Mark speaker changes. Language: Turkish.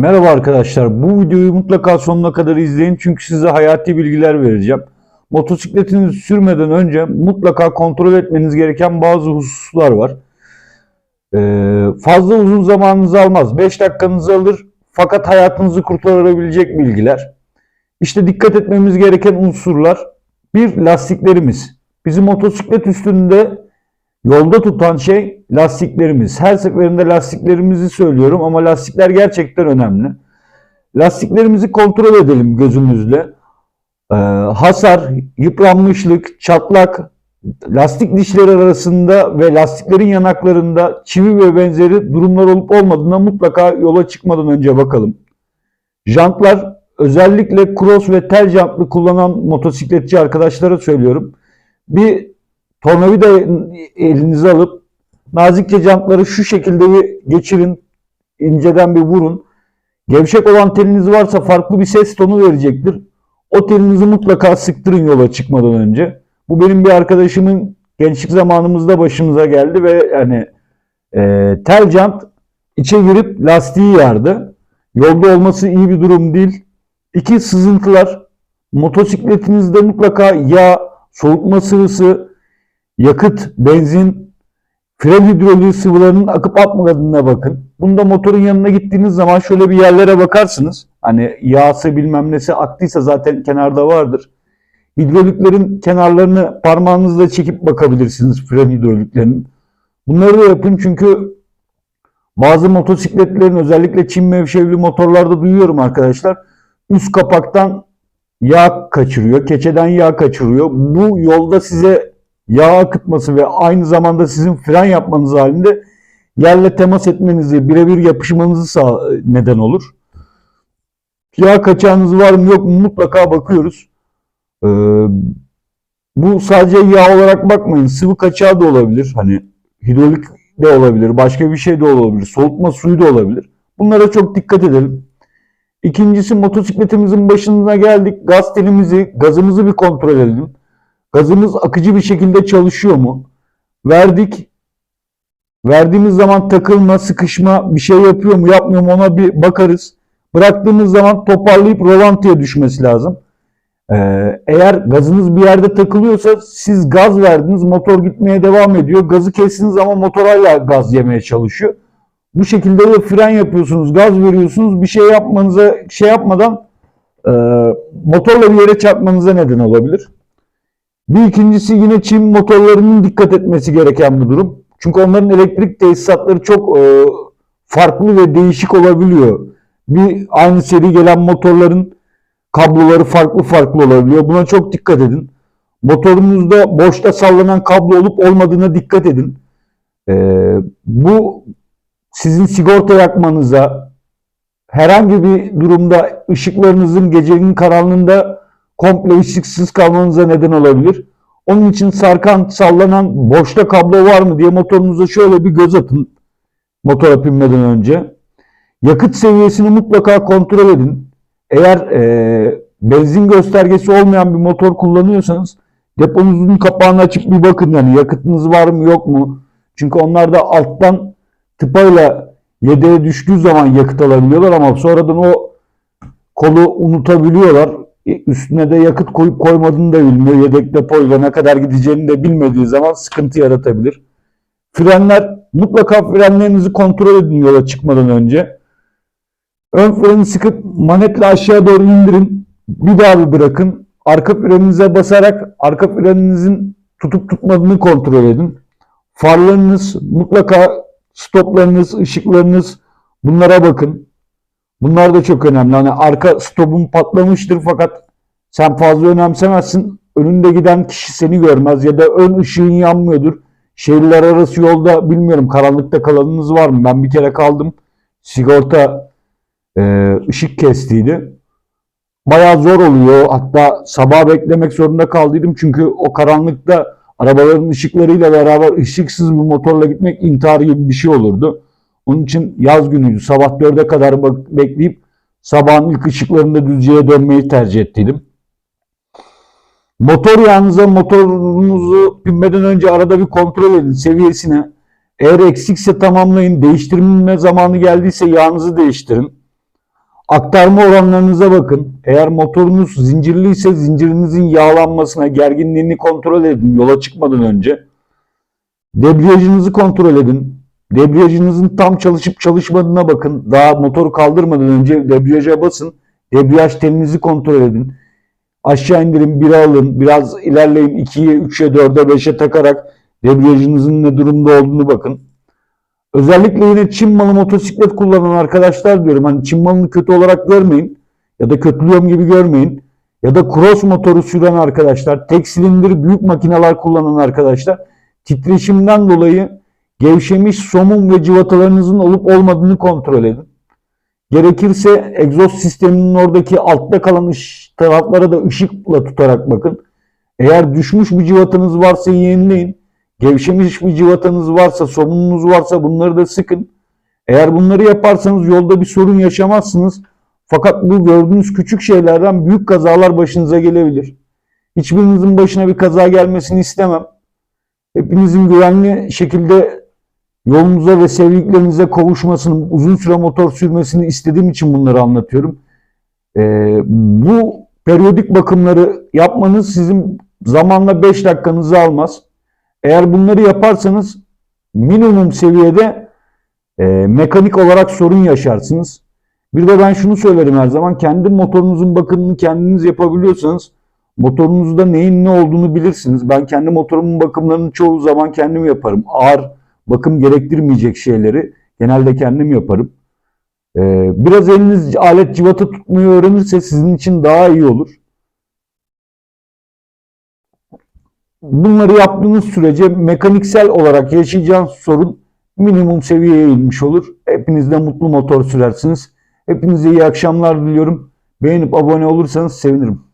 Speaker 1: Merhaba arkadaşlar. Bu videoyu mutlaka sonuna kadar izleyin çünkü size hayati bilgiler vereceğim. Motosikletinizi sürmeden önce mutlaka kontrol etmeniz gereken bazı hususlar var. Ee, fazla uzun zamanınızı almaz. 5 dakikanızı alır fakat hayatınızı kurtarabilecek bilgiler. İşte dikkat etmemiz gereken unsurlar. Bir, lastiklerimiz. Bizi motosiklet üstünde Yolda tutan şey lastiklerimiz. Her seferinde lastiklerimizi söylüyorum ama lastikler gerçekten önemli. Lastiklerimizi kontrol edelim gözümüzle. Ee, hasar, yıpranmışlık, çatlak, lastik dişleri arasında ve lastiklerin yanaklarında çivi ve benzeri durumlar olup olmadığına mutlaka yola çıkmadan önce bakalım. Jantlar özellikle cross ve tel jantlı kullanan motosikletçi arkadaşlara söylüyorum. Bir tornavida elinize alıp nazikçe jantları şu şekilde bir geçirin. inceden bir vurun. Gevşek olan teliniz varsa farklı bir ses tonu verecektir. O telinizi mutlaka sıktırın yola çıkmadan önce. Bu benim bir arkadaşımın gençlik zamanımızda başımıza geldi ve yani e, tel jant içe girip lastiği yardı. Yolda olması iyi bir durum değil. İki sızıntılar. Motosikletinizde mutlaka yağ, soğutma sıvısı, yakıt, benzin, fren hidroliği sıvılarının akıp atmadığına bakın. Bunda motorun yanına gittiğiniz zaman şöyle bir yerlere bakarsınız. Hani yağsı bilmem nesi aktıysa zaten kenarda vardır. Hidroliklerin kenarlarını parmağınızla çekip bakabilirsiniz fren hidroliklerinin. Bunları da yapın çünkü bazı motosikletlerin özellikle Çin mevşevli motorlarda duyuyorum arkadaşlar. Üst kapaktan yağ kaçırıyor, keçeden yağ kaçırıyor. Bu yolda size yağ akıtması ve aynı zamanda sizin fren yapmanız halinde yerle temas etmenizi, birebir yapışmanızı sağ neden olur. Yağ kaçağınız var mı yok mu mutlaka bakıyoruz. Ee, bu sadece yağ olarak bakmayın. Sıvı kaçağı da olabilir. Hani hidrolik de olabilir. Başka bir şey de olabilir. Soğutma suyu da olabilir. Bunlara çok dikkat edelim. İkincisi motosikletimizin başına geldik. Gaz telimizi, gazımızı bir kontrol edelim. Gazımız akıcı bir şekilde çalışıyor mu? Verdik. Verdiğimiz zaman takılma, sıkışma bir şey yapıyor mu, yapmıyor mu ona bir bakarız. Bıraktığımız zaman toparlayıp rolantıya düşmesi lazım. Ee, eğer gazınız bir yerde takılıyorsa siz gaz verdiniz, motor gitmeye devam ediyor. Gazı kestiğiniz zaman motor hala gaz yemeye çalışıyor. Bu şekilde de fren yapıyorsunuz, gaz veriyorsunuz. Bir şey yapmanıza, şey yapmadan e, motorla bir yere çarpmanıza neden olabilir. Bir ikincisi yine Çin motorlarının dikkat etmesi gereken bir durum. Çünkü onların elektrik tesisatları çok e, farklı ve değişik olabiliyor. Bir aynı seri gelen motorların kabloları farklı farklı olabiliyor. Buna çok dikkat edin. Motorunuzda boşta sallanan kablo olup olmadığına dikkat edin. E, bu sizin sigorta yakmanıza, herhangi bir durumda ışıklarınızın gecenin karanlığında komple ışıksız kalmanıza neden olabilir. Onun için sarkan, sallanan boşta kablo var mı diye motorunuza şöyle bir göz atın motora binmeden önce. Yakıt seviyesini mutlaka kontrol edin. Eğer e, benzin göstergesi olmayan bir motor kullanıyorsanız deponuzun kapağını açıp bir bakın yani yakıtınız var mı yok mu? Çünkü onlar da alttan tıpayla yedeğe düştüğü zaman yakıt alabiliyorlar ama sonradan o kolu unutabiliyorlar. E, Üstüne de yakıt koyup koymadığını da bilmiyor. Yedek depoyla ne kadar gideceğini de bilmediği zaman sıkıntı yaratabilir. Frenler mutlaka frenlerinizi kontrol edin yola çıkmadan önce. Ön freni sıkıp manetle aşağı doğru indirin. Bir daha bir bırakın. Arka freninize basarak arka freninizin tutup tutmadığını kontrol edin. Farlarınız mutlaka stoplarınız, ışıklarınız bunlara bakın. Bunlar da çok önemli. Hani arka stopun patlamıştır fakat sen fazla önemsemezsin. Önünde giden kişi seni görmez ya da ön ışığın yanmıyordur. Şehirler arası yolda bilmiyorum karanlıkta kalanınız var mı? Ben bir kere kaldım. Sigorta e, ışık kestiydi. Bayağı zor oluyor. Hatta sabah beklemek zorunda kaldıydım. Çünkü o karanlıkta arabaların ışıklarıyla beraber ışıksız bir motorla gitmek intihar gibi bir şey olurdu. Onun için yaz günüydü. Sabah 4'e kadar bekleyip sabahın ilk ışıklarında Düzce'ye dönmeyi tercih ettiydim. Motor yağınıza motorunuzu binmeden önce arada bir kontrol edin seviyesine. Eğer eksikse tamamlayın. Değiştirme zamanı geldiyse yağınızı değiştirin. Aktarma oranlarınıza bakın. Eğer motorunuz zincirli ise zincirinizin yağlanmasına, gerginliğini kontrol edin yola çıkmadan önce. Debriyajınızı kontrol edin. Debriyajınızın tam çalışıp çalışmadığına bakın. Daha motoru kaldırmadan önce debriyaja basın. Debriyaj telinizi kontrol edin. Aşağı indirin, biri alın. Biraz ilerleyin 2'ye, 3'e, 4'e, 5'e takarak debriyajınızın ne durumda olduğunu bakın. Özellikle yine Çin malı motosiklet kullanan arkadaşlar diyorum. Hani Çin malını kötü olarak görmeyin. Ya da kötülüyorum gibi görmeyin. Ya da cross motoru süren arkadaşlar, tek silindir büyük makineler kullanan arkadaşlar titreşimden dolayı gevşemiş somun ve civatalarınızın olup olmadığını kontrol edin. Gerekirse egzoz sisteminin oradaki altta kalan taraflara da ışıkla tutarak bakın. Eğer düşmüş bir civatanız varsa yenileyin. Gevşemiş bir civatanız varsa, somununuz varsa bunları da sıkın. Eğer bunları yaparsanız yolda bir sorun yaşamazsınız. Fakat bu gördüğünüz küçük şeylerden büyük kazalar başınıza gelebilir. Hiçbirinizin başına bir kaza gelmesini istemem. Hepinizin güvenli şekilde yolunuza ve sevdiklerinize kavuşmasını, uzun süre motor sürmesini istediğim için bunları anlatıyorum. Ee, bu periyodik bakımları yapmanız sizin zamanla 5 dakikanızı almaz. Eğer bunları yaparsanız minimum seviyede e, mekanik olarak sorun yaşarsınız. Bir de ben şunu söylerim her zaman. Kendi motorunuzun bakımını kendiniz yapabiliyorsanız motorunuzda neyin ne olduğunu bilirsiniz. Ben kendi motorumun bakımlarını çoğu zaman kendim yaparım. Ağır bakım gerektirmeyecek şeyleri genelde kendim yaparım. Ee, biraz eliniz alet civata tutmayı öğrenirse sizin için daha iyi olur. Bunları yaptığınız sürece mekaniksel olarak yaşayacağınız sorun minimum seviyeye inmiş olur. Hepiniz de mutlu motor sürersiniz. Hepinize iyi akşamlar diliyorum. Beğenip abone olursanız sevinirim.